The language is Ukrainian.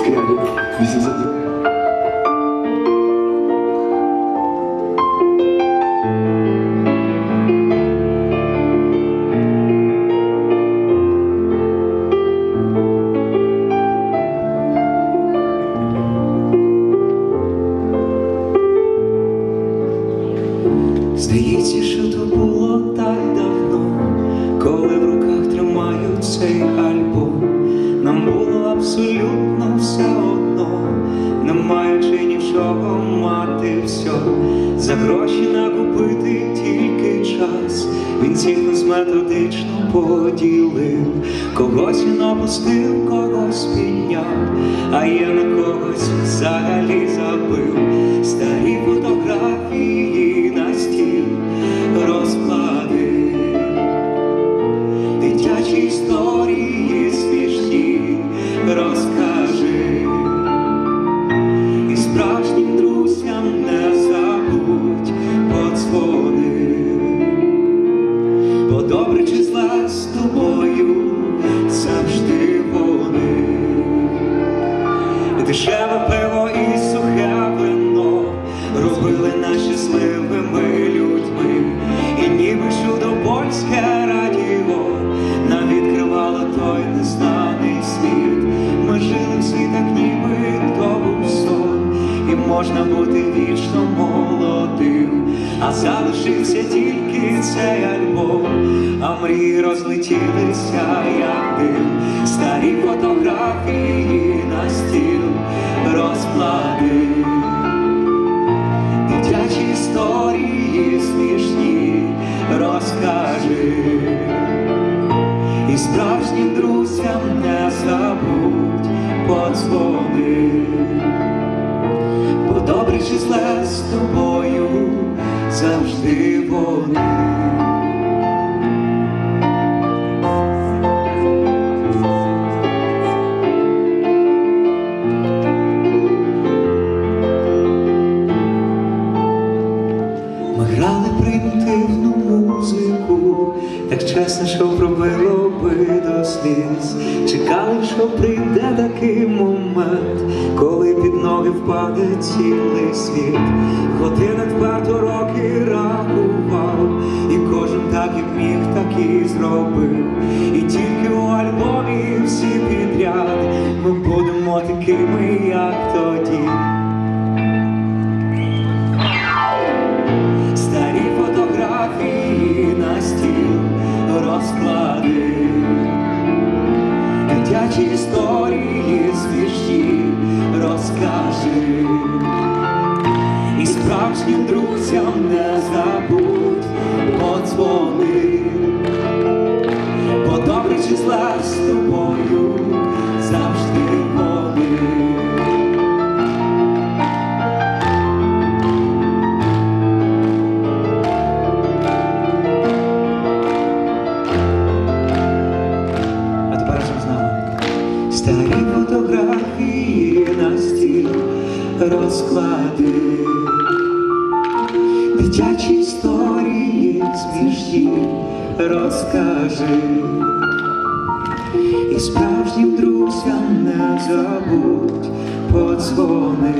скрябі 80 Здається, що то було так давно, коли в руках тримаю цей абсолютно все одно, не маючи нічого мати все, за гроші накупити тільки час. Він цінно з методично поділив, когось він опустив, когось підняв, а я на когось взагалі забив щасливими людьми, і ніби чудо польське радіо нам відкривало той незнаний світ. Ми жили всі так, ніби то був сон, і можна бути вічно молодим, а залишився тільки цей альбом, а мрії розлетілися, як дим, старі фотографії друзям не забудь подзвони, бо добре чи зле з тобою завжди вони. Так чесно, що пробило би до сліз. Чекали, що прийде такий момент, коли під ноги впаде цілий світ. Година варто роки рахував, і кожен так, як міг, так і зробив. І тільки у альбомі всі підряд ми будемо такими, як тоді. Дитячі історії свіжі розкажи, і справжнім друзям не забудь подзвони, бо добре чи зла розклади, дитячі історії смішні розкажи, і справжнім друзям не забудь подзвони,